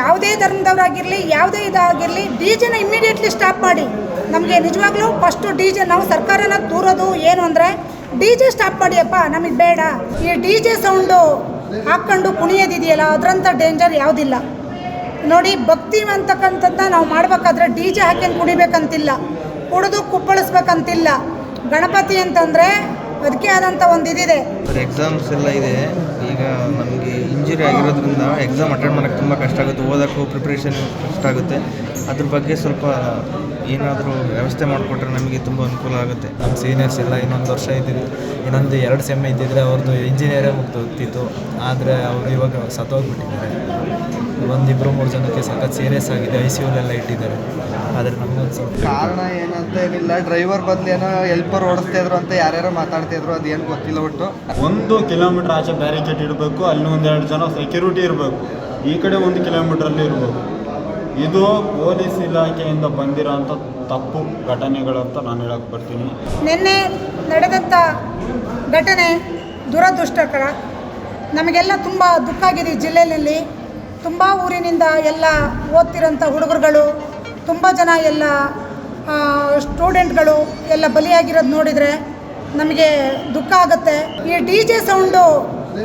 ಯಾವುದೇ ಧರ್ಮದವರಾಗಿರಲಿ, ಯಾವುದೇ ಇದಾಗಿರಲಿ, ಡಿ ಜೆನ ಇಮ್ಮಿಡಿಯೇಟ್ಲಿ ಸ್ಟಾಪ್ ಮಾಡಿ. ನಮಗೆ ನಿಜವಾಗ್ಲೂ ಫಸ್ಟು ಡಿ ಜೆ ನಾವು ಸರ್ಕಾರನ ದೂರೋದು ಏನು ಅಂದರೆ, ಡಿ ಜೆ ಸ್ಟಾಪ್ ಮಾಡಿಯಪ್ಪ ನಮಗೆ ಬೇಡ. ಈ ಡಿ ಜೆ ಸೌಂಡು ಹಾಕ್ಕೊಂಡು ಕುಣಿಯೋದಿದೆಯಲ್ಲ ಅದರಂಥ ಡೇಂಜರ್ ಯಾವುದಿಲ್ಲ. ನೋಡಿ ಭಕ್ತಿ ಅಂತಕ್ಕಂಥದ್ದನ್ನ ನಾವು ಮಾಡಬೇಕಾದ್ರೆ ಡಿ ಜೆ ಹಾಕ್ಯಂಡು ಕುಣಿಬೇಕಂತಿಲ್ಲ. ಕುಡಿದು ಕುಪ್ಪಳಿಸ್ಬೇಕಂತಿಲ್ಲ. ಗಣಪತಿ ಅಂತಂದರೆ ಅದಕ್ಕೆ ಆದಂಥ ಒಂದು ಇದಿದೆ. ಎಕ್ಸಾಮ್ಸ್ ಎಲ್ಲ ಇದೆ. ಈಗ ನಮಗೆ ಇಂಜುರಿ ಆಗಿರೋದ್ರಿಂದ ಎಕ್ಸಾಮ್ ಅಟೆಂಡ್ ಮಾಡೋಕ್ಕೆ ತುಂಬ ಕಷ್ಟ ಆಗುತ್ತೆ. ಓದೋಕ್ಕೂ ಪ್ರಿಪ್ರೇಷನ್ ಕಷ್ಟ ಆಗುತ್ತೆ. ಅದ್ರ ಬಗ್ಗೆ ಸ್ವಲ್ಪ ಏನಾದರೂ ವ್ಯವಸ್ಥೆ ಮಾಡಿಕೊಟ್ರೆ ನಮಗೆ ತುಂಬ ಅನುಕೂಲ ಆಗುತ್ತೆ. ನಮ್ಮ ಸೀನಿಯರ್ಸ್ ಎಲ್ಲ ಇನ್ನೊಂದು ವರ್ಷ ಇದ್ದಿದ್ದು ಇನ್ನೊಂದು ಎರಡು ಸೆಮ್ ಇದ್ದಿದ್ರೆ ಅವ್ರದ್ದು ಇಂಜಿನಿಯರೇ ಮುಗ್ದೋಗ್ತಿತ್ತು. ಆದರೆ ಅವರು ಇವಾಗ ಸತ್ತೋಗ್ಬಿಟ್ಟಿದ್ದಾರೆ. ಒಂದಿಬ್ಬರು ಮೂರು ಜನಕ್ಕೆ ಸಖತ್ ಸೀರಿಯಸ್ ಆಗಿದೆ ಐ ಸಿ ಯುಲೆಲ್ಲ ಇಟ್ಟಿದ್ದಾರೆ. ಆದರೆ ನಮಗೊಂದು ಕಾರಣ ಏನಂತ ಏನಿಲ್ಲ. ಡ್ರೈವರ್ ಬದಲು ಏನೋ ಹೆಲ್ಪರ್ ಓಡಿಸ್ತಾ ಇದ್ರು ಅಂತ ಯಾರ್ಯಾರು ಮಾತಾಡ್ತಾ ಇದ್ರು ಅದೇನು ಗೊತ್ತಿಲ್ಲ ಒಟ್ಟು. ಒಂದು ಕಿಲೋಮೀಟರ್ ಆಚೆ ಬ್ಯಾರಿಕೇಡ್ ಇಡಬೇಕು ಅಲ್ಲಿ ಒಂದೆರಡು ಜನ ಸೆಕ್ಯೂರಿಟಿ ಇರಬೇಕು. ಈ ಕಡೆ ಒಂದು ಕಿಲೋಮೀಟ್ರಲ್ಲಿ ಇರಬೇಕು ಇದು ಪೊಲೀಸ್ ಇಲಾಖೆಯಿಂದ ಬಂದಿರೋಂಥ ತಪ್ಪು ಘಟನೆಗಳಂತ ನಾನು ಹೇಳಕ್ಕೆ ಬರ್ತೀನಿ. ನಿನ್ನೆ ನಡೆದಂಥ ಘಟನೆ ದುರದೃಷ್ಟಕರ. ನಮಗೆಲ್ಲ ತುಂಬ ದುಃಖ ಆಗಿದೆ ಈ ಜಿಲ್ಲೆಯಲ್ಲಿ. ತುಂಬ ಊರಿನಿಂದ ಎಲ್ಲ ಓದ್ತಿರೋಂಥ ಹುಡುಗರುಗಳು, ತುಂಬ ಜನ ಎಲ್ಲ ಸ್ಟೂಡೆಂಟ್ಗಳು ಎಲ್ಲ ಬಲಿಯಾಗಿರೋದು ನೋಡಿದರೆ ನಮಗೆ ದುಃಖ ಆಗುತ್ತೆ. ಈ ಡಿ ಜೆ ಸೌಂಡು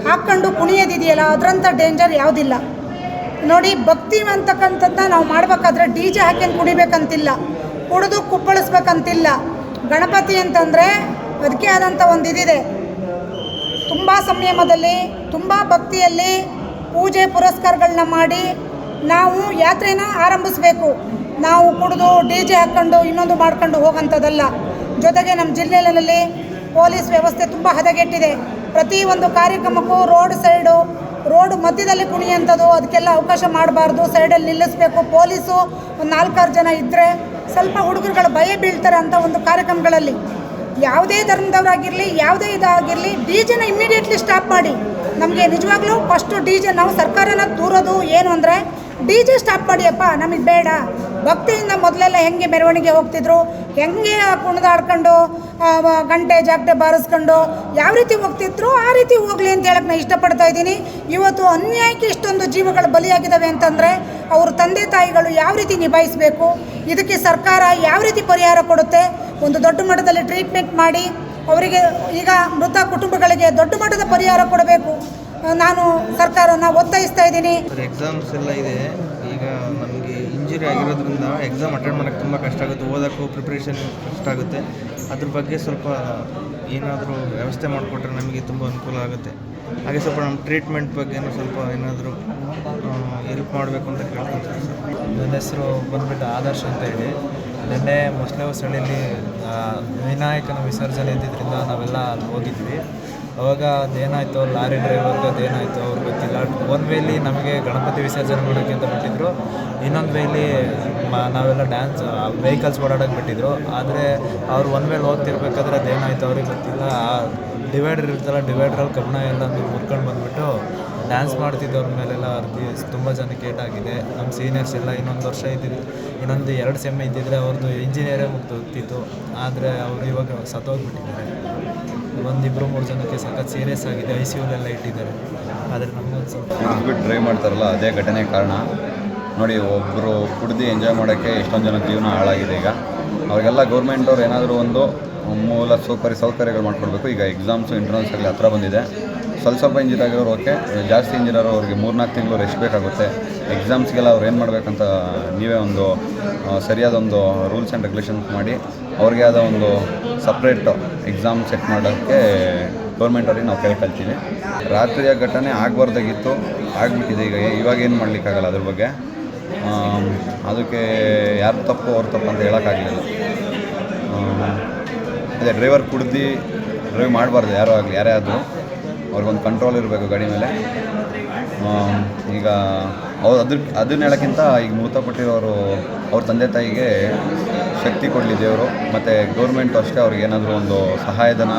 ಹಾಕ್ಕೊಂಡು ಕುಣಿಯೋದಿದೆಯಲ್ಲ, ಅದರಂಥ ಡೇಂಜರ್ ಯಾವುದಿಲ್ಲ. ನೋಡಿ, ಭಕ್ತಿ ಅಂತಕ್ಕಂಥದ್ದನ್ನ ನಾವು ಮಾಡಬೇಕಾದ್ರೆ ಡಿ ಜೆ ಹಾಕ್ಯಂಡು ಕುಣಿಬೇಕಂತಿಲ್ಲ, ಕುಡಿದು ಕುಪ್ಪಳಿಸ್ಬೇಕಂತಿಲ್ಲ. ಗಣಪತಿ ಅಂತಂದರೆ ಅದಕ್ಕೆ ಆದಂಥ ಒಂದು ಇದಿದೆ ತುಂಬ ಸಂಯಮದಲ್ಲಿ, ತುಂಬ ಭಕ್ತಿಯಲ್ಲಿ ಪೂಜೆ ಪುರಸ್ಕಾರಗಳನ್ನ ಮಾಡಿ ನಾವು ಯಾತ್ರೆನ ಆರಂಭಿಸಬೇಕು. ನಾವು ಕುಡಿದು ಡಿ ಜೆ ಹಾಕ್ಕೊಂಡು ಇನ್ನೊಂದು ಮಾಡ್ಕೊಂಡು ಹೋಗೋಂಥದ್ದಲ್ಲ. ಜೊತೆಗೆ ನಮ್ಮ ಜಿಲ್ಲೆಯಲ್ಲಿ ಪೊಲೀಸ್ ವ್ಯವಸ್ಥೆ ತುಂಬ ಹದಗೆಟ್ಟಿದೆ. ಪ್ರತಿ ಒಂದು ಕಾರ್ಯಕ್ರಮಕ್ಕೂ ರೋಡ್ ಸೈಡು, ರೋಡ್ ಮಧ್ಯದಲ್ಲಿ ಕುಣಿಯಂಥದ್ದು ಅದಕ್ಕೆಲ್ಲ ಅವಕಾಶ ಮಾಡಬಾರ್ದು. ಸೈಡಲ್ಲಿ ನಿಲ್ಲಿಸಬೇಕು. ಪೊಲೀಸು ಒಂದು ನಾಲ್ಕಾರು ಜನ ಇದ್ದರೆ ಸ್ವಲ್ಪ ಹುಡುಗರುಗಳು ಭಯ ಬೀಳ್ತಾರೆ ಅಂತ ಒಂದು ಕಾರ್ಯಕ್ರಮಗಳಲ್ಲಿ. ಯಾವುದೇ ಧರ್ಮದವರಾಗಿರಲಿ, ಯಾವುದೇ ಇದಾಗಿರಲಿ, ಡಿ ಜೆನ ಇಮ್ಮಿಡಿಯೇಟ್ಲಿ ಸ್ಟಾಪ್ ಮಾಡಿ. ನಮಗೆ ನಿಜವಾಗ್ಲೂ ಫಸ್ಟು ಡಿ ಜೆ ನಾವು ಸರ್ಕಾರನ ದೂರೋದು ಏನು ಅಂದರೆ, ಡಿ ಜೆ ಸ್ಟಾಪ್ ಮಾಡಿಯಪ್ಪ, ನಮಗೆ ಬೇಡ. ಭಕ್ತಿಯಿಂದ ಮೊದಲೆಲ್ಲ ಹೆಂಗೆ ಮೆರವಣಿಗೆ ಹೋಗ್ತಿದ್ರು? ಹೆಂಗೆ ಕುಣಿದಾಡ್ಕೊಂಡು ಗಂಟೆ ಜಾಗಟೆ ಬಾರಿಸ್ಕೊಂಡು ಯಾವ ರೀತಿ ಹೋಗ್ತಿದ್ರು ಆ ರೀತಿ ಹೋಗಲಿ ಅಂತ ಹೇಳಕ್ಕೆ ನಾನು ಇಷ್ಟಪಡ್ತಾ ಇದ್ದೀನಿ. ಇವತ್ತು ಅನ್ಯಾಯಕ್ಕೆ ಇಷ್ಟೊಂದು ಜೀವಗಳು ಬಲಿಯಾಗಿದ್ದಾವೆ ಅಂತಂದರೆ ಅವ್ರ ತಂದೆ ತಾಯಿಗಳು ಯಾವ ರೀತಿ ನಿಭಾಯಿಸಬೇಕು, ಇದಕ್ಕೆ ಸರ್ಕಾರ ಯಾವ ರೀತಿ ಪರಿಹಾರ ಕೊಡುತ್ತೆ, ಒಂದು ದೊಡ್ಡ ಮಟ್ಟದಲ್ಲಿ ಟ್ರೀಟ್ಮೆಂಟ್ ಮಾಡಿ, ಅವರಿಗೆ ಈಗ ಮೃತ ಕುಟುಂಬಗಳಿಗೆ ದೊಡ್ಡ ಮಟ್ಟದ ಪರಿಹಾರ ಕೊಡಬೇಕು. ನಾನು ಸರ್ಕಾರನ ಒತ್ತಾಯಿಸ್ತಾ ಇದ್ದೀನಿ. ಎಕ್ಸಾಮ್ಸ್ ಎಲ್ಲ ಇದೆ. ಈಗ ನಮಗೆ ಆಗಿರೋದ್ರಿಂದ ಎಕ್ಸಾಮ್ ಅಟೆಂಡ್ ಮಾಡೋಕ್ಕೆ ತುಂಬ ಕಷ್ಟ ಆಗುತ್ತೆ. ಓದೋಕ್ಕೂ ಪ್ರಿಪ್ರೇಷನ್ ಕಷ್ಟ ಆಗುತ್ತೆ. ಅದ್ರ ಬಗ್ಗೆ ಸ್ವಲ್ಪ ಏನಾದರೂ ವ್ಯವಸ್ಥೆ ಮಾಡಿಕೊಟ್ರೆ ನಮಗೆ ತುಂಬ ಅನುಕೂಲ ಆಗುತ್ತೆ. ಹಾಗೆ ಸ್ವಲ್ಪ ನಮ್ಮ ಟ್ರೀಟ್ಮೆಂಟ್ ಬಗ್ಗೆನೂ ಸ್ವಲ್ಪ ಏನಾದರೂ ಹೆಲ್ಪ್ ಮಾಡಬೇಕು ಅಂತ ಕೇಳ್ಕೊತೀನಿ ನನ್ನ ಹೆಸರು ಬಂದ್ಬಿಟ್ಟು ಆದರ್ಶ್ ಅಂತ ಹೇಳಿ. ನಿನ್ನೆ ಮುಸ್ಲಿಮ್ ಸಳಿಯಲ್ಲಿ ವಿನಾಯಕನ ವಿಸರ್ಜನೆ ಇದ್ದಿದ್ದರಿಂದ ನಾವೆಲ್ಲ ಅಲ್ಲಿ ಹೋಗಿದ್ವಿ. ಅವಾಗ ಅದೇನಾಯಿತು ಲಾರಿ ಡ್ರೈವರ್ಗೆ ಅದೇನಾಯಿತು ಅವ್ರಿಗೆ ಗೊತ್ತಿಲ್ಲ. ಒನ್ ವೇಲಿ ನಮಗೆ ಗಣಪತಿ ವಿಸರ್ಜನೆ ಮಾಡೋಕ್ಕೆ ಅಂತ ಬಿಟ್ಟಿದ್ರು. ಇನ್ನೊಂದು ವೇಲಿ ನಾವೆಲ್ಲ ಡ್ಯಾನ್ಸ್ ವೆಹಿಕಲ್ಸ್ ಓಡಾಡೋಕೆ ಬಿಟ್ಟಿದ್ರು. ಆದರೆ ಅವ್ರು ಒನ್ ವೇಲ್ ಓದ್ತಿರ್ಬೇಕಾದ್ರೆ ಅದೇನಾಯಿತು ಅವ್ರಿಗೆ ಗೊತ್ತಿಲ್ಲ. ಡಿವೈಡರ್ ಇರ್ತಲ್ಲ ಡಿವೈಡ್ರಲ್ಲಿ ಕಬ್ಬಣ ಎಲ್ಲ ಮುರ್ಕೊಂಡು ಬಂದುಬಿಟ್ಟು ಡ್ಯಾನ್ಸ್ ಮಾಡ್ತಿದ್ದವ್ರ ಮೇಲೆಲ್ಲ ಅರ್ಜಿ ತುಂಬ ಜನಕ್ಕೆ ಏಟಾಗಿದೆ. ನಮ್ಮ ಸೀನಿಯರ್ಸ್ ಎಲ್ಲ ಇನ್ನೊಂದು ವರ್ಷ ಇದ್ದಿದ್ದು ಇನ್ನೊಂದು ಎರಡು ಸೆಮ್ ಇದ್ದಿದ್ರೆ ಅವ್ರದ್ದು ಇಂಜಿನಿಯರೇ ಮುಗ್ದೋಗ್ತಿತ್ತು. ಆದರೆ ಅವರು ಇವಾಗ ಸತ್ತೋಗ್ಬಿಟ್ಟಿದ್ದಾರೆ. ಒಂದಿಬ್ಬರು ಮೂರು ಜನಕ್ಕೆ ಸಖತ್ ಸೀರಿಯಸ್ ಆಗಿದೆ ಐ ಸಿ ಯುಲೆಲ್ಲ ಇಟ್ಟಿದ್ದಾರೆ. ಆದರೆ ನಮಗೊಂದು ಸ್ವಲ್ಪ ಡ್ರೈವ್ ಮಾಡ್ತಾರಲ್ಲ, ಅದೇ ಘಟನೆ ಕಾರಣ. ನೋಡಿ ಒಬ್ಬರು ಕುಡ್ದು ಎಂಜಾಯ್ ಮಾಡೋಕ್ಕೆ ಎಷ್ಟೊಂದು ಜನ ಜೀವನ ಹಾಳಾಗಿದೆ ಈಗ. ಅವ್ರಿಗೆಲ್ಲ ಗೌರ್ಮೆಂಟವ್ರು ಏನಾದರೂ ಒಂದು ಮೂಲ ಸೌಕರ್ಯ, ಸೌಕರ್ಯಗಳು ಮಾಡಿಕೊಡ್ಬೇಕು. ಈಗ ಎಕ್ಸಾಮ್ಸು ಇಂಟರ್ನಲ್ಸ್ ಆಗಲಿ ಹತ್ರ ಬಂದಿದೆ. ಸ್ವಲ್ಪ ಸ್ವಲ್ಪ ಇಂಜಿನಿಯರ್ ಆಗಿರೋರು ಓಕೆ ಜಾಸ್ತಿ ಇಂಜಿನಿಯರ್ ಅವ್ರಿಗೆ ಮೂರ್ನಾಲ್ಕು ತಿಂಗಳು ರೆಸ್ಟ್ ಬೇಕಾಗುತ್ತೆ. ಎಕ್ಸಾಮ್ಸ್ಗೆಲ್ಲ ಅವ್ರು ಏನು ಮಾಡಬೇಕಂತ ನೀವೇ ಒಂದು ಸರಿಯಾದ ಒಂದು ರೂಲ್ಸ್ ಆ್ಯಂಡ್ ರೆಗ್ಯುಲೇಷನ್ಸ್ ಮಾಡಿ, ಅವ್ರಿಗೆ ಆದ ಒಂದು ಸಪ್ರೇಟ್ ಎಕ್ಸಾಮ್ ಸೆಟ್ ಮಾಡೋಕ್ಕೆ ಗೌರ್ಮೆಂಟ್ ಅವ್ರಿಗೆ ನಾವು ಕೇಳ್ಕೊಳ್ತೀವಿ. ರಾತ್ರಿಯ ಘಟನೆ ಆಗಬಾರ್ದಾಗಿತ್ತು, ಆಗಿಬಿಟ್ಟಿದೆ ಈಗ, ಇವಾಗ ಏನು ಮಾಡಲಿಕ್ಕಾಗಲ್ಲ ಅದ್ರ ಬಗ್ಗೆ. ಅದಕ್ಕೆ ಯಾರು ತಪ್ಪು ಅವ್ರ ತಪ್ಪು ಅಂತ ಹೇಳೋಕ್ಕಾಗಲಿಲ್ಲ. ಅದೇ ಡ್ರೈವರ್ ಕುಡ್ದು ಡ್ರೈವ್ ಮಾಡಬಾರ್ದು, ಯಾರೋ ಆಗಲಿ, ಯಾರೇ ಆದರೂ. ಅವ್ರಿಗೊಂದು ಕಂಟ್ರೋಲ್ ಇರಬೇಕು ಗಾಡಿ ಮೇಲೆ. ಈಗ ಅವ್ರು ಅದ್ರ, ಅದನ್ನ ಹೇಳೋಕ್ಕಿಂತ ಈಗ ಮೃತಪಟ್ಟಿರೋರು ಅವ್ರ ತಂದೆ ತಾಯಿಗೆ ಶಕ್ತಿ ಕೊಡಲಿ ದೇವರು, ಮತ್ತು ಗೌರ್ಮೆಂಟ್ ಅಷ್ಟೇ ಅವ್ರಿಗೆ ಏನಾದರೂ ಒಂದು ಸಹಾಯಧನ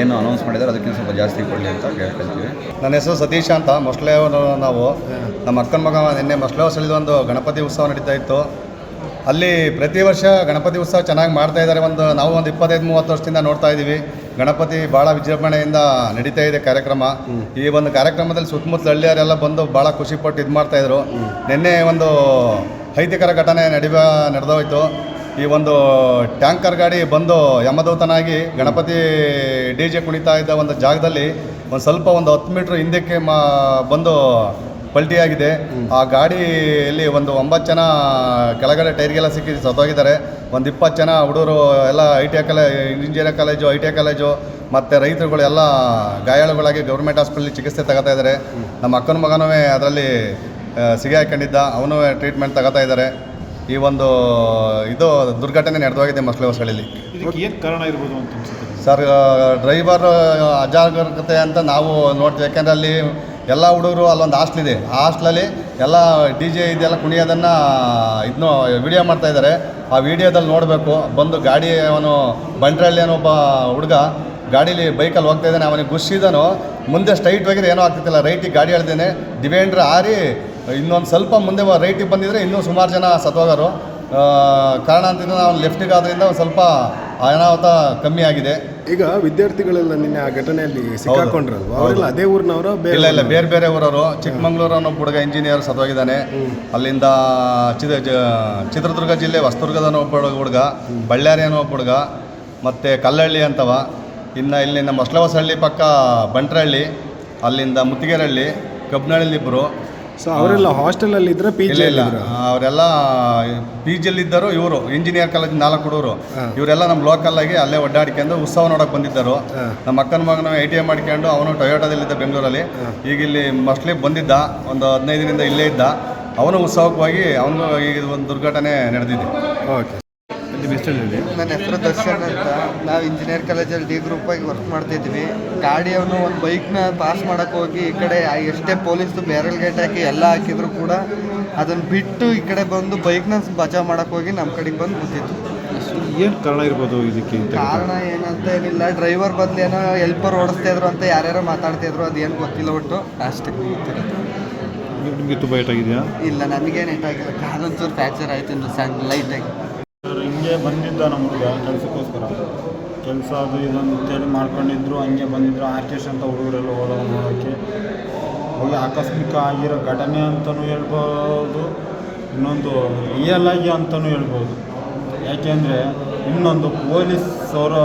ಏನು ಅನೌನ್ಸ್ ಮಾಡಿದ್ದಾರೆ ಅದಕ್ಕಿಂತ ಸ್ವಲ್ಪ ಜಾಸ್ತಿ ಕೊಡಲಿ ಅಂತ ಕೇಳ್ಕೊಳ್ತೀವಿ. ನನ್ನ ಹೆಸರು ಸತೀಶ್ ಅಂತ ಮೊಸಳೆ ನಾವು. ನಮ್ಮ ಅಕ್ಕನ ಮಗ ನಿನ್ನೆ ಮೊಸಳೆ ಹೊಸಳಿದ ಒಂದು ಗಣಪತಿ ಉತ್ಸವ ನಡೀತಾ ಇತ್ತು. ಅಲ್ಲಿ ಪ್ರತಿ ವರ್ಷ ಗಣಪತಿ ಉತ್ಸವ ಚೆನ್ನಾಗಿ ಮಾಡ್ತಾ ಇದ್ದಾರೆ ಒಂದು, ನಾವು ಒಂದು ಇಪ್ಪತ್ತೈದು, ಮೂವತ್ತು ವರ್ಷದಿಂದ ನೋಡ್ತಾ ಇದ್ದೀವಿ ಗಣಪತಿ ಭಾಳ ವಿಜೃಂಭಣೆಯಿಂದ ನಡೀತಾ ಇದೆ ಕಾರ್ಯಕ್ರಮ. ಈ ಒಂದು ಕಾರ್ಯಕ್ರಮದಲ್ಲಿ ಸುತ್ತಮುತ್ತಲ ಹಳ್ಳಿಯವರೆಲ್ಲ ಬಂದು ಭಾಳ ಖುಷಿಪಟ್ಟು ಇದು ಮಾಡ್ತಾಯಿದ್ರು ನಿನ್ನೆ ಒಂದು ಐತಿಕರ ಘಟನೆ ನಡೆಯುವ ನಡೆದೋಯ್ತು. ಈ ಒಂದು ಟ್ಯಾಂಕರ್ ಗಾಡಿ ಬಂದು ಯಮದೂತನಾಗಿ ಗಣಪತಿ ಡಿ ಜೆ ಕುಣಿತಾ ಇದ್ದ ಒಂದು ಜಾಗದಲ್ಲಿ ಒಂದು ಸ್ವಲ್ಪ ಒಂದು ಹತ್ತು ಮೀಟ್ರ್ ಹಿಂದಕ್ಕೆ ಮಾ, ಬಂದು ಪಲ್ಟಿಯಾಗಿದೆ. ಆ ಗಾಡಿಯಲ್ಲಿ ಒಂದು ಒಂಬತ್ತು ಜನ ಕೆಳಗಡೆ ಟೈರ್ಗೆಲ್ಲ ಸಿಕ್ಕಿ ಸತ್ತೋಗಿದ್ದಾರೆ. ಒಂದು ಇಪ್ಪತ್ತು ಜನ ಹುಡುಗರು ಎಲ್ಲ I T I college engineering college I T I college ಮತ್ತು ರೈತರುಗಳು ಎಲ್ಲ ಗಾಯಾಳುಗಳಾಗಿ ಗೌರ್ಮೆಂಟ್ ಹಾಸ್ಪಿಟ್ಲಲ್ಲಿ ಚಿಕಿತ್ಸೆ ತಗೋತಾ ಇದ್ದಾರೆ. ನಮ್ಮ ಅಕ್ಕನ ಮಗನೂ ಅದರಲ್ಲಿ ಸಿಗಿ ಹಾಕೊಂಡಿದ್ದ. ಅವನು ಟ್ರೀಟ್ಮೆಂಟ್ ತಗೋತಾ ಇದ್ದಾರೆ. ಈ ಒಂದು ಇದು ದುರ್ಘಟನೆ ನಡೆದೋಗಿದೆ ಮಸ್ಲೆ ಹೊಸಗಳಲ್ಲಿ ಇದಕ್ಕೆ ಏನು ಕಾರಣ ಇರ್ಬೋದು ಅಂತ ಸರ್ ಡ್ರೈವರ್ ಅಜಾಗರೂಕತೆ ಅಂತ ನಾವು ನೋಡ್ತೀವಿ. ಯಾಕೆಂದರೆ ಅಲ್ಲಿ ಎಲ್ಲ ಹುಡುಗರು ಅಲ್ಲೊಂದು ಹಾಸ್ಟ್ಲ್ ಇದೆ. ಆ ಹಾಸ್ಟ್ಲಲ್ಲಿ ಎಲ್ಲ ಡಿ ಜೆ ಇದೆಲ್ಲ ಕುಣಿಯೋದನ್ನು ಇದನ್ನು ವಿಡಿಯೋ ಮಾಡ್ತಾಯಿದ್ದಾರೆ ಆ ವಿಡಿಯೋದಲ್ಲಿ ನೋಡಬೇಕು. ಬಂದು ಗಾಡಿ ಅವನು ಬಂಡ್ರಳ್ಳಿ ಅನ್ನೋ ಒಬ್ಬ ಹುಡುಗ ಗಾಡೀಲಿ ಬೈಕಲ್ಲಿ ಹೋಗ್ತಾ ಇದ್ದಾನೆ. ಅವನಿಗೆ ಗುಸ್ಸಿದನು ಮುಂದೆ ಸ್ಟ್ರೈಟ್ ಹೋಗಿದ್ರೆ ಏನೂ ಆಗ್ತಿತ್ತಿಲ್ಲ ರೈಟಿಗೆ ಗಾಡಿ ಹೇಳ್ದೇನೆ. ಡಿವೆಂಡ್ರ್ ಆರಿ ಇನ್ನೊಂದು ಸ್ವಲ್ಪ ಮುಂದೆ ರೈಟಿಗೆ ಬಂದಿದ್ರೆ ಇನ್ನೂ ಸುಮಾರು ಜನ ಸತ್ತೋಗರು. ಕಾರಣ ಅಂತಿದ್ರೆ ನಾವು ಲೆಫ್ಟಿಗೆ ಆದ್ರಿಂದ ಒಂದು ಸ್ವಲ್ಪ ಅನಾಹುತ ಕಮ್ಮಿ ಆಗಿದೆ. ಈಗ ವಿದ್ಯಾರ್ಥಿಗಳೆಲ್ಲ ನಿನ್ನೆ ಆ ಘಟನೆಯಲ್ಲಿ ಸಿಕ್ಕಾಕೊಂಡ್ರಲ್ವಾ? ಅವರೆಲ್ಲ ಅದೇ ಊರಿನವರು? ಬೇರೆ ಇಲ್ಲ ಇಲ್ಲ ಬೇರೆ ಬೇರೆ ಊರವರು. ಚಿಕ್ಕಮಂಗ್ಳೂರು ಅನ್ನೋ ಹುಡುಗ ಇಂಜಿನಿಯರ್ ಸತ್ತೋಗಿದ್ದಾನೆ. ಅಲ್ಲಿಂದ ಚಿತ್ರದುರ್ಗ ಜಿಲ್ಲೆ ಹೊಸದುರ್ಗದ ಒಬ್ಬ ಹುಡುಗ ಬಳ್ಳಾರಿ ಅನ್ನೋ ಒಬ್ಬ ಹುಡುಗ ಮತ್ತು ಕಲ್ಲಹಳ್ಳಿ ಅಂತವ. ಇನ್ನು ನಮ್ಮ ಮೊಸ್ಲವಸಹಳ್ಳಿ ಪಕ್ಕ ಬಂಟ್ರಹಳ್ಳಿ ಅಲ್ಲಿಂದ ಮುತ್ತಿಗೆರಹಳ್ಳಿ ಕಬ್ಬನಹಳ್ಳಿ ಇಬ್ಬರು ಸೊ ಅವರೆಲ್ಲ ಹಾಸ್ಟೆಲಲ್ಲಿ ಇದ್ರೆ ಪಿ ಇಲ್ಲ. ಜಿ ಇಲ್ಲ ಅವರೆಲ್ಲ ಪಿ ಜಿಯಲ್ಲಿದ್ದರು ಇವರು ಇಂಜಿನಿಯರ್ ಕಾಲೇಜ್ ನಾಲ್ಕು ಹುಡುಗರು. ಇವರೆಲ್ಲ ನಮ್ಮ ಲೋಕಲ್ ಆಗಿ ಅಲ್ಲೇ ಒಡ್ಡಾಡ್ಕೊಂಡು ಉತ್ಸವ ನೋಡಕ್ಕೆ ಬಂದಿದ್ದರು. ನಮ್ಮ ಅಕ್ಕನ ಮಗನ ಎ ಟಿ ಎಂ ಮಾಡ್ಕೊಂಡು ಅವನು ಟೊಯೋಟದಲ್ಲಿದ್ದ ಬೆಂಗಳೂರಲ್ಲಿ. ಈಗ ಇಲ್ಲಿ ಮೋಸ್ಟ್ಲಿ ಬಂದಿದ್ದ ಒಂದು ಹದಿನೈದು ದಿನದಿಂದ ಇಲ್ಲೇ ಇದ್ದ. ಅವನು ಉತ್ಸವಕ್ಕೆ ಹೋಗಿ ಅವನಿಗೂ ಈಗ ಒಂದು ದುರ್ಘಟನೆ ನಡೆದಿದೆ. ಓಕೆ ನನ್ನ ಹೆಸರು ದರ್ಶನ್ ಅಂತ. ನಾವು ಇಂಜಿನಿಯರ್ ಕಾಲೇಜಲ್ಲಿ ಡಿ ಗ್ರೂಪ್ ಆಗಿ ವರ್ಕ್ ಮಾಡ್ತಿದ್ವಿ. ಗಾಡಿಯವನು ಒಂದು ಬೈಕ್ನ ಪಾಸ್ ಮಾಡಕ್ಕೆ ಹೋಗಿ ಈ ಕಡೆ ಎಷ್ಟೇ ಪೊಲೀಸ್ದು ಬ್ಯಾರಲ್ ಗೇಟ್ ಹಾಕಿ ಎಲ್ಲ ಹಾಕಿದ್ರು ಕೂಡ ಅದನ್ನು ಬಿಟ್ಟು ಈ ಕಡೆ ಬಂದು ಬೈಕ್ನ ಬಚಾವ್ ಮಾಡಕ್ಕೆ ಹೋಗಿ ನಮ್ಮ ಕಡೆಗೆ ಬಂದು ಕೂತಿತ್ತು ಏನು ಕಾರಣ ಇರ್ಬೋದು ಇದಕ್ಕೆ ಕಾರಣ ಏನಂತ ಏನಿಲ್ಲ. ಡ್ರೈವರ್ ಬದಲು ಏನೋ ಎಲ್ಪರ್ ಓಡಿಸ್ತಾ ಇದ್ರು ಅಂತ ಯಾರ್ಯಾರೋ ಮಾತಾಡ್ತಾ ಇದ್ರು ಅದೇನು ಗೊತ್ತಿಲ್ಲ ಒಟ್ಟು. ಅಷ್ಟೇ. ನಿಮಗೆ ತುಂಬ ಏಟಾಗಿದೆಯಾ ಇಲ್ಲ ನನಗೇನು ಏಟಾಗಿಲ್ಲ ಕಾಲೊಂಚೂರು ಫ್ಯಾಕ್ಚರ್ ಆಯ್ತು ಆಯಿತು ಸಣ್ಣ ಲೈಟಾಗಿ ಹಿಂಗೆ ಬಂದಿದ್ದ ನಮ್ಮ ಹುಡುಗ ಕೆಲಸಕ್ಕೋಸ್ಕರ. ಕೆಲಸ ಅದು ಇದೊಂದು ಅಂತೇಳಿ ಮಾಡ್ಕೊಂಡಿದ್ರು, ಹಂಗೆ ಬಂದಿದ್ರು. ಆಕೇಶ್ ಅಂತ ಹುಡುಗರೆಲ್ಲ ಹೋದಾಗ ನೋಡೋಕ್ಕೆ ಹೋಗಿ ಆಕಸ್ಮಿಕ ಆಗಿರೋ ಘಟನೆ ಅಂತಲೂ ಹೇಳ್ಬೋದು, ಇನ್ನೊಂದು ರಿಯಲ್ ಆಗಿ ಅಂತಲೂ ಹೇಳ್ಬೋದು. ಯಾಕೆಂದರೆ ಇನ್ನೊಂದು ಪೊಲೀಸ್ ಅವರ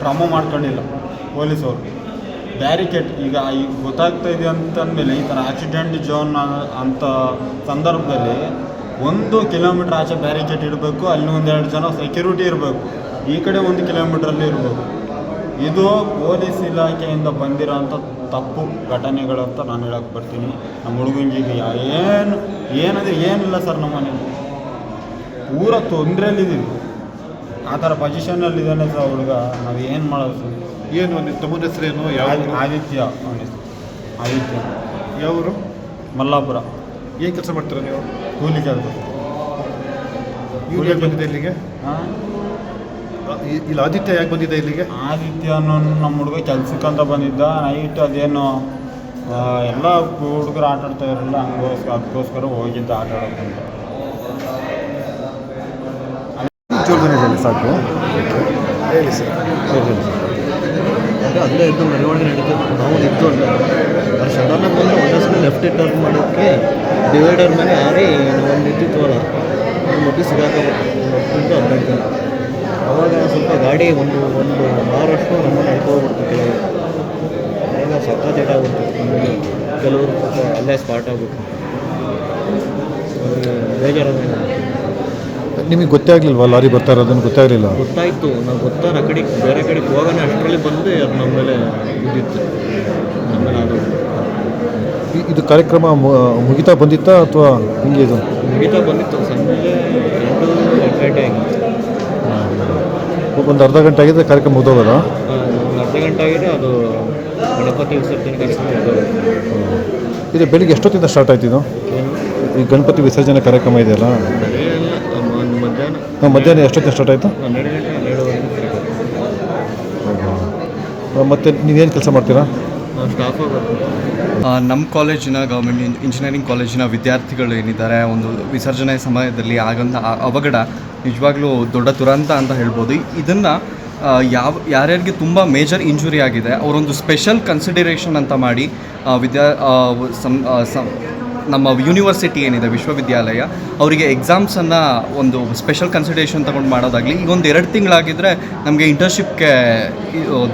ಕ್ರಮ ಮಾಡ್ಕೊಂಡಿಲ್ಲ ಪೊಲೀಸ್ ಅವರು ಬ್ಯಾರಿಕೇಡ್, ಈಗ ಈಗ ಗೊತ್ತಾಗ್ತಾ ಇದೆ ಅಂತಂದಮೇಲೆ ಈ ಥರ ಆಕ್ಸಿಡೆಂಟ್ ಜೋನ್ ಅಂತ ಸಂದರ್ಭದಲ್ಲಿ ಒಂದು ಕಿಲೋಮೀಟ್ರ್ ಆಚೆ ಬ್ಯಾರಿಕೇಡ್ ಇಡಬೇಕು ಅಲ್ಲಿ ಒಂದೆರಡು ಜನ ಸೆಕ್ಯೂರಿಟಿ ಇರಬೇಕು. ಈ ಕಡೆ ಒಂದು ಕಿಲೋಮೀಟ್ರಲ್ಲಿ ಇರಬೇಕು. ಇದು ಪೊಲೀಸ್ ಇಲಾಖೆಯಿಂದ ಬಂದಿರೋಂಥ ತಪ್ಪು ಘಟನೆಗಳಂತ ನಾನು ಹೇಳಕ್ಕೆ ಬರ್ತೀನಿ. ನಮ್ಮ ಹುಡುಗನಿಗೆ ಏನು ಏನಂದರೆ ಏನಿಲ್ಲ ಸರ್ ನಮ್ಮ ಮನೇಲಿ. ಪೂರ ತೊಂದರೆಯಲ್ಲಿದ್ದೀವಿ. ಆ ಥರ ಪೊಸಿಷನ್ನಲ್ಲಿದ್ದಾನೆ ಸರ್ ಹುಡುಗ. ನಾವು ಏನು ಮಾಡೋದು ಸರ್? ಏನು ತಮ್ಮನ ಹೆಸರೇನು? ಯಾವ ಆದಿ- ಆದಿತ್ಯ. ಆದಿತ್ಯ. ಯಾವರು? ಮಲ್ಲಾಪುರ. ಏನು ಕೆಲಸ ಮಾಡ್ತೀರಾ ನೀವು? ಕೂಲಿ ಕೆಲಸ ಇವ್ರು ಯಾಕೆ ಬಂದಿದೆ ಇಲ್ಲಿಗೆ? ಇಲ್ಲಿ ಆದಿತ್ಯ ಯಾಕೆ ಬಂದಿದೆ ಇಲ್ಲಿಗೆ? ಆದಿತ್ಯ ಅನ್ನೋ ನಮ್ಮ ಹುಡುಗ ಕೆಲ್ಸಕ್ಕಂತ ಬಂದಿದ್ದ. ನೈಟ್ ಅದೇನು ಎಲ್ಲ ಹುಡುಗರು ಆಟ ಆಡ್ತಾ ಇರಲಿಲ್ಲ. ಹಂಗೋಸ್ಕರ ಅದಕ್ಕೋಸ್ಕರ ಹೋಗಿದ್ದ ಆಟ ಆಡೋಕ್ಕಂತ ಸಾಕು. ಹೇಳಿ ಸರ್. ಅದೇ ಅಲ್ಲೇ ಇದ್ದು ಮೆರವಣಿಗೆ ನಡೀತಿತ್ತು ನಾವು ನಿಂತು ಲೆಫ್ಟ್ ಟರ್ನ್ ಮಾಡೋಕ್ಕೆ ಡಿವೈಡರ್ ಮೇಲೆ ಆರಿ ಒಂದು ಅದು ಮುಟ್ಟಿ ಸಿಗಾಕೊಂಡು ಜನ ಅವಾಗ ಸ್ವಲ್ಪ ಗಾಡಿ ಒಂದು ಒಂದು ಬಾರಷ್ಟು ನಮ್ಮನ್ನು ನಡ್ಕೊಬಿಡ್ತು ಕೆಳಗೆ. ಆಗ ಸಕ್ಕ ಜಟ ಆಗ್ಬಿಡ್ತು. ನಮಗೆ ಕೆಲವರು ಸ್ವಲ್ಪ ಅಲ್ಲೇ ಸ್ಪಾಟ್ ಆಗ್ಬಿಟ್ಟು ಬೇಜಾರು ನಿಮಗೆ ಗೊತ್ತೇ ಆಗಲಿಲ್ವಾ ಲಾರಿ ಬರ್ತಾ ಇರೋದನ್ನು? ಗೊತ್ತಾಗಲಿಲ್ಲ ಗೊತ್ತಾಯಿತು. ನಾವು ಗೊತ್ತಾರ ಆ ಕಡೆಗೆ ಬೇರೆ ಕಡೆಗೆ ಹೋಗೋಣ ಅಷ್ಟರಲ್ಲಿ ಬಂದು ಅದು ನಮ್ಮ ಮೇಲೆ ಬಿದ್ದಿತ್ತು. ಇದು ಕಾರ್ಯಕ್ರಮ ಮುಗಿತಾ ಬಂದಿತ್ತಾ ಅಥವಾ ಹಿಂಗೆ ಇದು? ಮುಗಿತಾ ಬಂದಿತ್ತು. ಸಂಜೆ ಗಂಟೆ ಒಂದು ಅರ್ಧ ಗಂಟೆ ಆಗಿದೆ ಕಾರ್ಯಕ್ರಮ ಮುಗಿದೋಗಲ್ಲ ಒಂದು ಅರ್ಧ ಗಂಟೆ ಆಗಿದೆ. ಅದು ಗಣಪತಿ ವಿಸರ್ಜನೆ ಕಾರ್ಯಕ್ರಮ ಮುಗ್ದೋಗಿದೆ. ಇದು ಬೆಳಿಗ್ಗೆ ಎಷ್ಟೊತ್ತಿಂದ ಸ್ಟಾರ್ಟ್ ಆಯ್ತು ಇದು? ಈ ಗಣಪತಿ ವಿಸರ್ಜನೆ ಕಾರ್ಯಕ್ರಮ ಇದೆಯಲ್ಲ? ಮಧ್ಯಾಹ್ನ ಮಧ್ಯಾಹ್ನ ಎಷ್ಟೊತ್ತಿನ ಸ್ಟಾರ್ಟ್ ಆಯಿತು? ಮತ್ತೆ ನೀವೇನು ಕೆಲಸ ಮಾಡ್ತೀರಾ? ಸ್ಟಾಫ್ ನಮ್ಮ ಕಾಲೇಜಿನ ಗೌರ್ಮೆಂಟ್ ಇಂಜಿನಿಯರಿಂಗ್ ಕಾಲೇಜಿನ ವಿದ್ಯಾರ್ಥಿಗಳು ಏನಿದ್ದಾರೆ, ಒಂದು ವಿಸರ್ಜನೆ ಸಮಯದಲ್ಲಿ ಆಗಂತ ಅವಘಡ ನಿಜವಾಗ್ಲೂ ದೊಡ್ಡ ದುರಂತ ಅಂತ ಹೇಳ್ಬೋದು. ಇದನ್ನು ಯಾವ, ಯಾರ್ಯಾರಿಗೆ ತುಂಬ ಮೇಜರ್ ಇಂಜುರಿ ಆಗಿದೆ, ಅವರೊಂದು ಸ್ಪೆಷಲ್ ಕನ್ಸಿಡರೇಷನ್ ಅಂತ ಮಾಡಿ ವಿದ್ಯಾ ನಮ್ಮ ಯೂನಿವರ್ಸಿಟಿ ಏನಿದೆ, ವಿಶ್ವವಿದ್ಯಾಲಯ, ಅವರಿಗೆ ಎಕ್ಸಾಮ್ಸನ್ನು ಒಂದು ಸ್ಪೆಷಲ್ ಕನ್ಸಿಡರೇಷನ್ ತಗೊಂಡು ಮಾಡೋದಾಗಲಿ ಈಗ ಒಂದು ಎರಡು ತಿಂಗಳಾಗಿದ್ದರೆ ನಮಗೆ ಇಂಟರ್ನ್ಶಿಪ್ಗೆ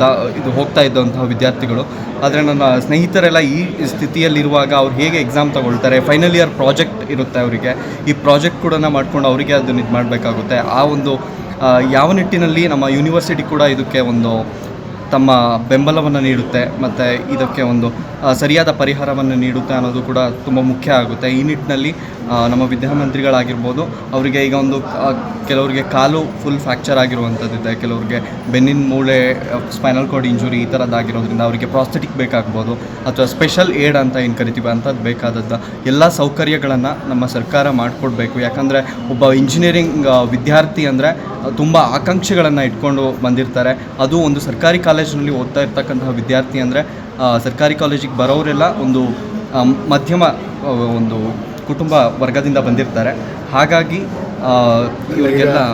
ದಾ ಇದು ಹೋಗ್ತಾ ಇದ್ದಂತಹ ವಿದ್ಯಾರ್ಥಿಗಳು. ಆದರೆ ನನ್ನ ಸ್ನೇಹಿತರೆಲ್ಲ ಈ ಸ್ಥಿತಿಯಲ್ಲಿರುವಾಗ ಅವ್ರು ಹೇಗೆ ಎಕ್ಸಾಮ್ ತಗೊಳ್ತಾರೆ ಫೈನಲ್ ಇಯರ್ ಪ್ರಾಜೆಕ್ಟ್ ಇರುತ್ತೆ ಅವರಿಗೆ. ಈ ಪ್ರಾಜೆಕ್ಟ್ ಕೂಡ ಮಾಡ್ಕೊಂಡು ಅವರಿಗೆ ಅದನ್ನು ಇದು ಮಾಡಬೇಕಾಗುತ್ತೆ. ಆ ಒಂದು ಯಾವ ನಿಟ್ಟಿನಲ್ಲಿ ನಮ್ಮ ಯೂನಿವರ್ಸಿಟಿ ಕೂಡ ಇದಕ್ಕೆ ಒಂದು ತಮ್ಮ ಬೆಂಬಲವನ್ನು ನೀಡುತ್ತೆ ಮತ್ತು ಇದಕ್ಕೆ ಒಂದು ಸರಿಯಾದ ಪರಿಹಾರವನ್ನು ನೀಡುತ್ತೆ ಅನ್ನೋದು ಕೂಡ ತುಂಬ ಮುಖ್ಯ ಆಗುತ್ತೆ. ಈ ನಿಟ್ಟಿನಲ್ಲಿ ನಮ್ಮ ವಿದ್ಯಾಮಂತ್ರಿಗಳಾಗಿರ್ಬೋದು, ಅವರಿಗೆ ಈಗ ಒಂದು ಕೆಲವರಿಗೆ ಕಾಲು ಫುಲ್ ಫ್ರ್ಯಾಕ್ಚರ್ ಆಗಿರುವಂಥದ್ದಿದೆ ಕೆಲವರಿಗೆ ಬೆನ್ನಿನ ಮೂಳೆ ಸ್ಪೈನಲ್ ಕಾರ್ಡ್ ಇಂಜುರಿ ಈ ಥರದ್ದಾಗಿರೋದ್ರಿಂದ ಅವರಿಗೆ ಪ್ರಾಸ್ಥೆಟಿಕ್ ಬೇಕಾಗ್ಬೋದು, ಅಥವಾ ಸ್ಪೆಷಲ್ ಏಡ್ ಅಂತ ಏನು ಕರಿತೀವಿ, ಅಂಥದ್ದು ಬೇಕಾದದ್ದು ಎಲ್ಲ ಸೌಕರ್ಯಗಳನ್ನು ನಮ್ಮ ಸರ್ಕಾರ ಮಾಡಿಕೊಡ್ಬೇಕು. ಯಾಕಂದರೆ ಒಬ್ಬ ಇಂಜಿನಿಯರಿಂಗ್ ವಿದ್ಯಾರ್ಥಿ ಅಂದರೆ ತುಂಬ ಆಕಾಂಕ್ಷೆಗಳನ್ನು ಇಟ್ಕೊಂಡು ಬಂದಿರ್ತಾರೆ. ಅದು ಒಂದು ಸರ್ಕಾರಿ ಕಾಲೇಜಿನಲ್ಲಿ ಓದ್ತಾ ಇರ್ತಕ್ಕಂತಹ ವಿದ್ಯಾರ್ಥಿ ಅಂದರೆ ಸರ್ಕಾರಿ ಕಾಲೇಜಿಗೆ ಬರೋರೆಲ್ಲ ಒಂದು ಮಧ್ಯಮ ಒಂದು ಕುಟುಂಬ ವರ್ಗದಿಂದ ಬಂದಿರ್ತಾರೆ ಹಾಗಾಗಿ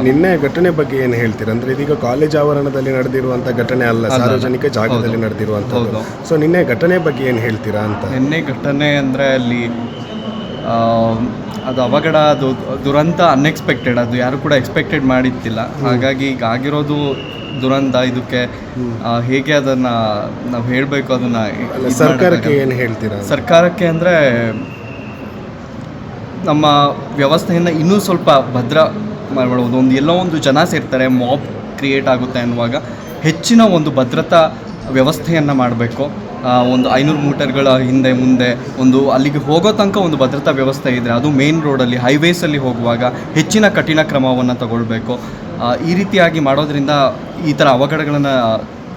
ನಿನ್ನೆ ಘಟನೆ ಬಗ್ಗೆ ಏನು ಹೇಳ್ತೀರಾ ಅಂದ್ರೆ ಇದೀಗ ಕಾಲೇಜ್ ಆವರಣದಲ್ಲಿ ನಡೆದಿರುವಂತ ಘಟನೆ ಅಲ್ಲ. ಸಾರ್ವಜನಿಕ ಜಾಗದಲ್ಲಿ ನಡೆದಿರುವಂಥ ನಡೆದಿರುವಂತದ್ದು ಹೌದು. ಸೊ ನಿನ್ನೆ ಘಟನೆ ಬಗ್ಗೆ ಏನು ಹೇಳ್ತೀರಾ ಅಂತ ನಿನ್ನೆ ಘಟನೆ ಅಂದರೆ ಅಲ್ಲಿ ಅದು ಅವಘಡ ಅದು ದುರಂತ ಅನ್ಎಕ್ಸ್ಪೆಕ್ಟೆಡ್ ಅದು ಯಾರು ಕೂಡ ಎಕ್ಸ್ಪೆಕ್ಟೆಡ್ ಮಾಡಿದ್ದಿಲ್ಲ. ಹಾಗಾಗಿ ಈಗ ಆಗಿರೋದು ದುರಂತ ಇದಕ್ಕೆ ಹೇಗೆ ಅದನ್ನ ನಾವು ಹೇಳಬೇಕು ಅದನ್ನ ಸರ್ಕಾರಕ್ಕೆ ಏನು ಹೇಳ್ತೀರಾ? ಸರ್ಕಾರಕ್ಕೆ ಅಂದರೆ ನಮ್ಮ ವ್ಯವಸ್ಥೆಯನ್ನು ಇನ್ನೂ ಸ್ವಲ್ಪ ಭದ್ರ ಮಾಡ್ಬೋದು. ಒಂದು ಎಲ್ಲೋ ಒಂದು ಜನ ಸೇರ್ತಾರೆ ಮಾಬ್ ಕ್ರಿಯೇಟ್ ಆಗುತ್ತೆ ಅನ್ನುವಾಗ ಹೆಚ್ಚಿನ ಒಂದು ಭದ್ರತಾ ವ್ಯವಸ್ಥೆಯನ್ನು ಮಾಡಬೇಕು. ಒಂದು ಐನೂರು ಮೀಟರ್ಗಳ ಹಿಂದೆ ಮುಂದೆ ಒಂದು ಅಲ್ಲಿಗೆ ಹೋಗೋ ತನಕ ಒಂದು ಭದ್ರತಾ ವ್ಯವಸ್ಥೆ ಇದ್ದರೆ ಅದು ಮೇನ್ ರೋಡಲ್ಲಿ ಹೈವೇಸಲ್ಲಿ ಹೋಗುವಾಗ ಹೆಚ್ಚಿನ ಕಠಿಣ ಕ್ರಮವನ್ನು ತಗೊಳ್ಬೇಕು. ಈ ರೀತಿಯಾಗಿ ಮಾಡೋದ್ರಿಂದ ಈ ಥರ ಅವಘಡಗಳನ್ನು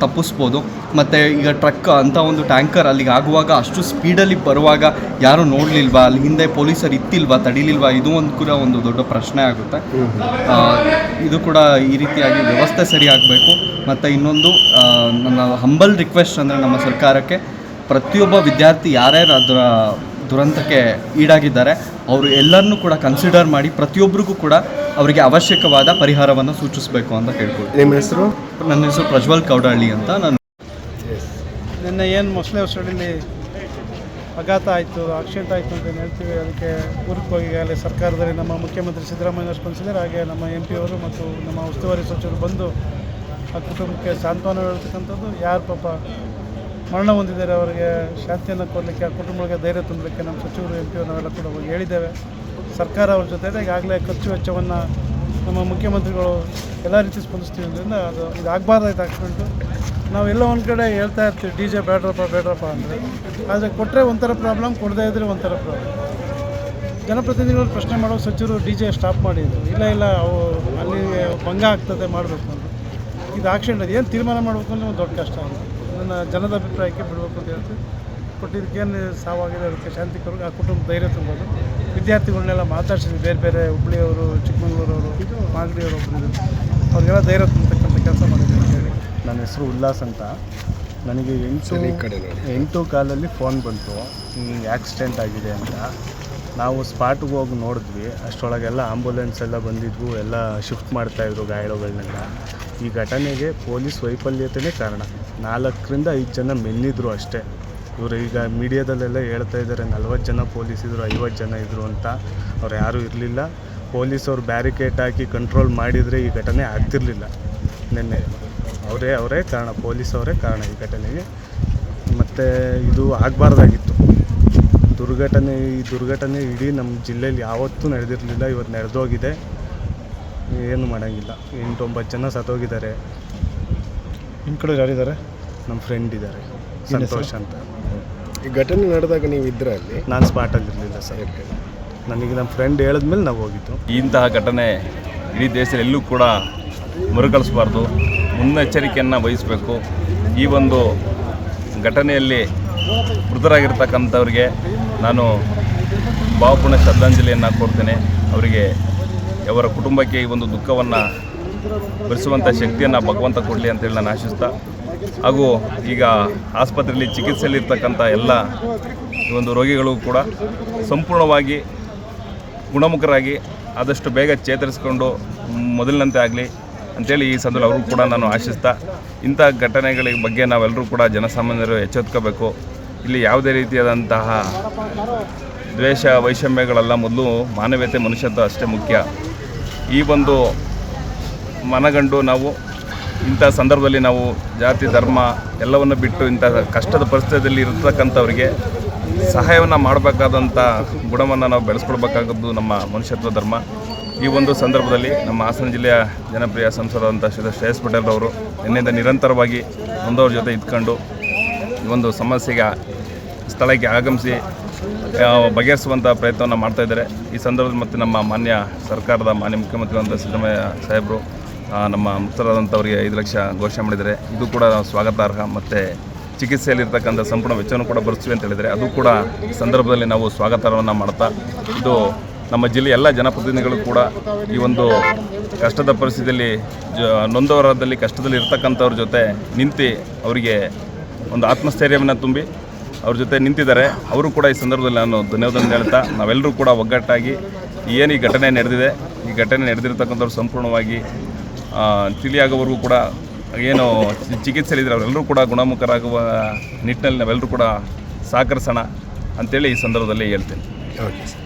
ತಪ್ಪಿಸ್ಬೋದು. ಮತ್ತು ಈಗ ಟ್ರಕ್ ಅಂಥ ಒಂದು ಟ್ಯಾಂಕರ್ ಅಲ್ಲಿಗೆ ಆಗುವಾಗ ಅಷ್ಟು ಸ್ಪೀಡಲ್ಲಿ ಬರುವಾಗ ಯಾರೂ ನೋಡಲಿಲ್ವಾ? ಅಲ್ಲಿ ಹಿಂದೆ ಪೊಲೀಸರು ಇತ್ತಿಲ್ವಾ? ತಡಿಲಿಲ್ವಾ? ಇದು ಒಂದು ಕೂಡ ಒಂದು ದೊಡ್ಡ ಪ್ರಶ್ನೆ ಆಗುತ್ತೆ. ಇದು ಕೂಡ ಈ ರೀತಿಯಾಗಿ ವ್ಯವಸ್ಥೆ ಸರಿ ಆಗಬೇಕು. ಮತ್ತು ಇನ್ನೊಂದು ನನ್ನ ಹಂಬಲ್ ರಿಕ್ವೆಸ್ಟ್ ಅಂದರೆ ನಮ್ಮ ಸರ್ಕಾರಕ್ಕೆ ಪ್ರತಿಯೊಬ್ಬ ವಿದ್ಯಾರ್ಥಿ ಯಾರ್ಯಾರು ಅದರ ದುರಂತಕ್ಕೆ ಈಡಾಗಿದ್ದಾರೆ. ಅವರು ಎಲ್ಲರನ್ನೂ ಕೂಡ ಕನ್ಸಿಡರ್ ಮಾಡಿ ಪ್ರತಿಯೊಬ್ಬರಿಗೂ ಕೂಡ ಅವರಿಗೆ ಅವಶ್ಯಕವಾದ ಪರಿಹಾರವನ್ನು ಸೂಚಿಸಬೇಕು ಅಂತ ಕೇಳ್ಕೊಳ್ತೀನಿ. ನಿಮ್ಮ ಹೆಸರು? ನನ್ನ ಹೆಸರು ಪ್ರಜ್ವಲ್ ಕೌಡಳ್ಳಿ ಅಂತ ನಾನು ನಿನ್ನೆ ಏನು ಮೊಸಳೆ ಹೊಸಳ್ಳಿ ಅಘಾತ ಆಯಿತು ಆಕ್ಸಿಡೆಂಟ್ ಆಯಿತು ಅಂತ ಏನು ಹೇಳ್ತೀವಿ? ಅದಕ್ಕೆ ಊರಿಗೆ ಹೋಗಿ ಈಗಾಗಲೇ ಸರ್ಕಾರದಲ್ಲಿ ನಮ್ಮ ಮುಖ್ಯಮಂತ್ರಿ ಸಿದ್ದರಾಮಯ್ಯ ಸ್ಪಂದಿಸಿದ್ದಾರೆ. ಹಾಗೆ ನಮ್ಮ ಎಂ ಪಿ ಅವರು ಮತ್ತು ನಮ್ಮ ಉಸ್ತುವಾರಿ ಸಚಿವರು ಬಂದು ಆ ಕುಟುಂಬಕ್ಕೆ ಸಾಂತ್ವನ ಹೇಳ್ತಕ್ಕಂಥದ್ದು ಯಾರು ಪಾಪ ಮರಣ ಹೊಂದಿದ್ದಾರೆ ಅವರಿಗೆ ಶಾಂತಿಯನ್ನು ಕೊಡಲಿಕ್ಕೆ, ಆ ಕುಟುಂಬಗಳಿಗೆ ಧೈರ್ಯ ತುಂಬಲಿಕ್ಕೆ ನಮ್ಮ ಸಚಿವರು, ಎಂ ಪಿ ನಾವೆಲ್ಲ ಕೂಡ ಹೋಗಿ ಹೇಳಿದ್ದೇವೆ. ಸರ್ಕಾರ ಅವ್ರ ಜೊತೆ ಈಗಾಗಲೇ ಖರ್ಚು ವೆಚ್ಚವನ್ನು ನಮ್ಮ ಮುಖ್ಯಮಂತ್ರಿಗಳು ಎಲ್ಲ ರೀತಿ ಸ್ಪಂದಿಸ್ತೀವಿ ಅಂದ್ರಿಂದ ಅದು ಇದು ಆಗಬಾರ್ದಾಯ್ತು ಆಕ್ಸಿಡೆಂಟು ನಾವೆಲ್ಲ ಒಂದು ಕಡೆ ಹೇಳ್ತಾ ಇರ್ತೀವಿ, ಡಿ ಜೆ ಬೇಡ್ರಪ್ಪ ಬೇಡ್ರಪ್ಪ ಅಂದರೆ ಆದರೆ ಕೊಟ್ಟರೆ ಒಂಥರ ಪ್ರಾಬ್ಲಮ್ ಕೊಡದೇ ಇದ್ದರೆ ಒಂಥರ ಪ್ರಾಬ್ಲಮ್ ಜನಪ್ರತಿನಿಧಿಗಳು ಪ್ರಶ್ನೆ ಮಾಡೋ ಸಚಿವರು ಡಿ ಜೆ ಸ್ಟಾಪ್ ಮಾಡಿದ್ರು ಇಲ್ಲ ಇಲ್ಲ, ಅವು ಅಲ್ಲಿ ಭಂಗ ಆಗ್ತದೆ ಮಾಡಬೇಕು ಅಂತ. ಇದು ಅದು ಏನು ತೀರ್ಮಾನ ಮಾಡಬೇಕು ಅಂದರೆ ಒಂದು ದೊಡ್ಡ ಕಷ್ಟ ಅಂತ. ನನ್ನ ಜನದ ಅಭಿಪ್ರಾಯಕ್ಕೆ ಬಿಡಬೇಕು ಅಂತ ಹೇಳ್ತೀವಿ. ಬಟ್ ಇದಕ್ಕೇನು ಸಾವಾಗಿದೆ ಅದಕ್ಕೆ ಶಾಂತಿ ಕೊಡೋಕೆ ಆ ಕುಟುಂಬ ಧೈರ್ಯ ತುಂಬೋದು. ವಿದ್ಯಾರ್ಥಿಗಳನ್ನೆಲ್ಲ ಮಾತಾಡ್ಸಿದ್ವಿ. ಬೇರೆ ಬೇರೆ ಹುಬ್ಳಿಯವರು ಚಿಕ್ಕಮಗಳೂರವರು ಮಾಗಡಿಯವರು ಒಬ್ಬರು ಅವ್ರಿಗೆಲ್ಲ ಧೈರ್ಯ ತುಂಬತಕ್ಕಂಥ ಕೆಲಸ ಮಾಡಿದ್ವಿ ಅಂತ ಹೇಳಿ. ನನ್ನ ಹೆಸರು ಉಲ್ಲಾಸ್ ಅಂತ. ನನಗೆ ಎಂಟು ಸರಿ, ಕಡೆ ನೋಡಿ. ಎಂಟು ಕಾಲಲ್ಲಿ ಫೋನ್ ಬಂತು. ಹಿಂಗೆ ಆಕ್ಸಿಡೆಂಟ್ ಆಗಿದೆ ಅಂತ. ನಾವು ಸ್ಪಾಟ್ಗೆ ಹೋಗಿ ನೋಡಿದ್ವಿ. ಅಷ್ಟರೊಳಗೆಲ್ಲ ಆಂಬುಲೆನ್ಸ್ ಎಲ್ಲ ಬಂದಿದ್ವು. ಎಲ್ಲ ಶಿಫ್ಟ್ ಮಾಡ್ತಾಯಿದ್ರು ಗಾಯಾಳುಗಳನ್ನೆಲ್ಲ ಈ ಘಟನೆಗೆ ಪೊಲೀಸ್ ವೈಫಲ್ಯತೆಯೇ ಕಾರಣ. ನಾಲ್ಕರಿಂದ ಐದು ಜನ ಮೆನ್ನಿದ್ರು ಅಷ್ಟೇ. ಇವರು ಈಗ ಮೀಡಿಯಾದಲ್ಲೆಲ್ಲ ಹೇಳ್ತಾ ಇದ್ದಾರೆ, ನಲ್ವತ್ತು ಜನ ಪೊಲೀಸ್ ಇದ್ದರು ಐವತ್ತು ಜನ ಇದ್ದರು ಅಂತ. ಅವ್ರು ಯಾರೂ ಇರಲಿಲ್ಲ. ಪೊಲೀಸವ್ರು ಬ್ಯಾರಿಕೇಡ್ ಹಾಕಿ ಕಂಟ್ರೋಲ್ ಮಾಡಿದರೆ ಈ ಘಟನೆ ಆಗ್ತಿರಲಿಲ್ಲ. ನಿನ್ನೆ. ಅವರೇ ಅವರೇ ಕಾರಣ ಪೊಲೀಸ್ ಅವರೇ ಕಾರಣ ಈ ಘಟನೆಗೆ. ಮತ್ತು ಇದು ಆಗಬಾರ್ದಾಗಿತ್ತು. ದುರ್ಘಟನೆ, ಈ ದುರ್ಘಟನೆ ಇಡೀ ನಮ್ಮ ಜಿಲ್ಲೆಯಲ್ಲಿ ಯಾವತ್ತೂ ನಡೆದಿರಲಿಲ್ಲ ಇವತ್ತು ನಡೆದೋಗಿದೆ. ಏನು ಮಾಡೋಂಗಿಲ್ಲ. ಎಂಟೊಂಬತ್ತು ಜನ ಸತ್ತೋಗಿದ್ದಾರೆ. ನಿಮ್ಮ ಕಡೆ ಯಾರಿದ್ದಾರೆ ನಮ್ಮ ಫ್ರೆಂಡ್ ಇದ್ದಾರೆ. ಸಂತೋಷ್ ಅಂತ. ಈ ಘಟನೆ ನಡೆದಾಗ ನೀವು ಇದ್ರೆ ಅಲ್ಲಿ? ನಾನು ಸ್ಪಾಟಲ್ಲಿ ಇರಲಿಲ್ಲ ಸರ್. ನನಗೆ ನಮ್ಮ ಫ್ರೆಂಡ್ ಹೇಳಿದ್ಮೇಲೆ ನಾವು ಹೋಗಿದ್ದು. ಇಂತಹ ಘಟನೆ ಇಡೀ ದೇಶದಲ್ಲಿ ಎಲ್ಲೂ ಕೂಡ ಮರುಕಳಿಸಬಾರ್ದು. ಮುನ್ನೆಚ್ಚರಿಕೆಯನ್ನು ವಹಿಸಬೇಕು. ಈ ಒಂದು ಘಟನೆಯಲ್ಲಿ ಮೃತರಾಗಿರ್ತಕ್ಕಂಥವ್ರಿಗೆ ನಾನು ಭಾವಪೂರ್ಣ ಶ್ರದ್ಧಾಂಜಲಿಯನ್ನು ಕೊಡ್ತೇನೆ. ಅವರಿಗೆ ಅವರ ಕುಟುಂಬಕ್ಕೆ ಈ ಒಂದು ದುಃಖವನ್ನು ಭರಿಸುವಂಥ ಶಕ್ತಿಯನ್ನು ಭಗವಂತ ಕೊಡಲಿ ಅಂತೇಳಿ ನಾನು ಆಶಿಸ್ತಾ, ಹಾಗೂ ಈಗ ಆಸ್ಪತ್ರೆಯಲ್ಲಿ ಚಿಕಿತ್ಸೆಯಲ್ಲಿರ್ತಕ್ಕಂಥ ಎಲ್ಲ ಈ ಒಂದು ರೋಗಿಗಳು ಕೂಡ ಸಂಪೂರ್ಣವಾಗಿ ಗುಣಮುಖರಾಗಿ ಆದಷ್ಟು ಬೇಗ ಚೇತರಿಸಿಕೊಂಡು ಮೊದಲಿನಂತೆ ಆಗಲಿ ಅಂತೇಳಿ ಈ ಸಂದರ್ಭ ಅವರು ಕೂಡ ನಾನು ಆಶಿಸ್ತಾ, ಇಂಥ ಘಟನೆಗಳ ಬಗ್ಗೆ ನಾವೆಲ್ಲರೂ ಕೂಡ ಜನಸಾಮಾನ್ಯರು ಎಚ್ಚೆತ್ಕೋಬೇಕು. ಇಲ್ಲಿ ಯಾವುದೇ ರೀತಿಯಾದಂತಹ ದ್ವೇಷ, ವೈಷಮ್ಯಗಳೆಲ್ಲ ಮೊದಲು ಮಾನವೀಯತೆ ಮನುಷ್ಯತ್ವ ಅಷ್ಟೇ ಮುಖ್ಯ. ಈ ಒಂದು ಮನಗಂಡು ನಾವು ಇಂಥ ಸಂದರ್ಭದಲ್ಲಿ ನಾವು ಜಾತಿ, ಧರ್ಮ ಎಲ್ಲವನ್ನು ಬಿಟ್ಟು ಇಂಥ ಕಷ್ಟದ ಪರಿಸ್ಥಿತಿಯಲ್ಲಿ ಇರತಕ್ಕಂಥವ್ರಿಗೆ ಸಹಾಯವನ್ನು ಮಾಡಬೇಕಾದಂಥ ಗುಣವನ್ನು ನಾವು ಬೆಳೆಸ್ಕೊಳ್ಬೇಕಾಗದ್ದು ನಮ್ಮ ಮನುಷ್ಯತ್ವ ಧರ್ಮ. ಈ ಒಂದು ಸಂದರ್ಭದಲ್ಲಿ ನಮ್ಮ ಹಾಸನ ಜಿಲ್ಲೆಯ ಜನಪ್ರಿಯ ಸಂಸದರಂಥ ಶ್ರೀ ಶ್ರೇಯಸ್ ಪಟೇಲ್ ಅವರು ನಿನ್ನೆಯಿಂದ ನಿರಂತರವಾಗಿ ಒಂದವ್ರ ಜೊತೆ ಇದ್ಕೊಂಡು ಈ ಒಂದು ಸಮಸ್ಯೆಗೆ ಸ್ಥಳಕ್ಕೆ ಆಗಮಿಸಿ ಬಗೆಹರಿಸುವಂಥ ಪ್ರಯತ್ನವನ್ನು ಮಾಡ್ತಾ ಇದ್ದಾರೆ. ಈ ಸಂದರ್ಭದಲ್ಲಿ ಮತ್ತು ನಮ್ಮ ಮಾನ್ಯ ಸರ್ಕಾರದ ಮಾನ್ಯ ಮುಖ್ಯಮಂತ್ರಿಗಳಂತ ಸಿದ್ದರಾಮಯ್ಯ ಸಾಹೇಬರು ನಮ್ಮ ಮೃತರಾದಂಥವರಿಗೆ ಐದು ಲಕ್ಷ ಘೋಷಣೆ ಮಾಡಿದ್ದಾರೆ. ಇದು ಕೂಡ ಸ್ವಾಗತಾರ್ಹ ಮತ್ತು ಚಿಕಿತ್ಸೆಯಲ್ಲಿರ್ತಕ್ಕಂಥ ಸಂಪೂರ್ಣ ವೆಚ್ಚವನ್ನು ಕೂಡ ಭರಿಸ್ತೀವಿ ಅಂತ ಹೇಳಿದರೆ ಅದು ಕೂಡ ಈ ಸಂದರ್ಭದಲ್ಲಿ ನಾವು ಸ್ವಾಗತವನ್ನು ಮಾಡ್ತಾ, ಇದು ನಮ್ಮ ಜಿಲ್ಲೆಯ ಎಲ್ಲ ಜನಪ್ರತಿನಿಧಿಗಳು ಕೂಡ ಈ ಒಂದು ಕಷ್ಟದ ಪರಿಸ್ಥಿತಿಯಲ್ಲಿ, ಜ, ನೊಂದವರದಲ್ಲಿ ಕಷ್ಟದಲ್ಲಿ ಇರ್ತಕ್ಕಂಥವ್ರ ಜೊತೆ ನಿಂತು ಅವರಿಗೆ ಒಂದು ಆತ್ಮಸ್ಥೈರ್ಯವನ್ನು ತುಂಬಿ ಅವ್ರ ಜೊತೆ ನಿಂತಿದ್ದಾರೆ. ಅವರು ಕೂಡ ಈ ಸಂದರ್ಭದಲ್ಲಿ ನಾನು ಧನ್ಯವಾದ ಹೇಳ್ತಾ ನಾವೆಲ್ಲರೂ ಕೂಡ ಒಗ್ಗಟ್ಟಾಗಿ ಏನು ಈ ಘಟನೆ ನಡೆದಿದೆ, ಈ ಘಟನೆ ನಡೆದಿರ್ತಕ್ಕಂಥವ್ರು ಸಂಪೂರ್ಣವಾಗಿ ತಿಳಿಯಾಗೋವರೆಗೂ ಕೂಡ ಏನು ಚಿಕಿತ್ಸೆಯಲ್ಲಿದ್ದರೆ ಅವರೆಲ್ಲರೂ ಕೂಡ ಗುಣಮುಖರಾಗುವ ನಿಟ್ಟಿನಲ್ಲಿ ನಾವೆಲ್ಲರೂ ಕೂಡ ಸಹಕರಿಸೋಣ ಅಂತೇಳಿ ಈ ಸಂದರ್ಭದಲ್ಲಿ ಹೇಳ್ತೀನಿ. ಓಕೆ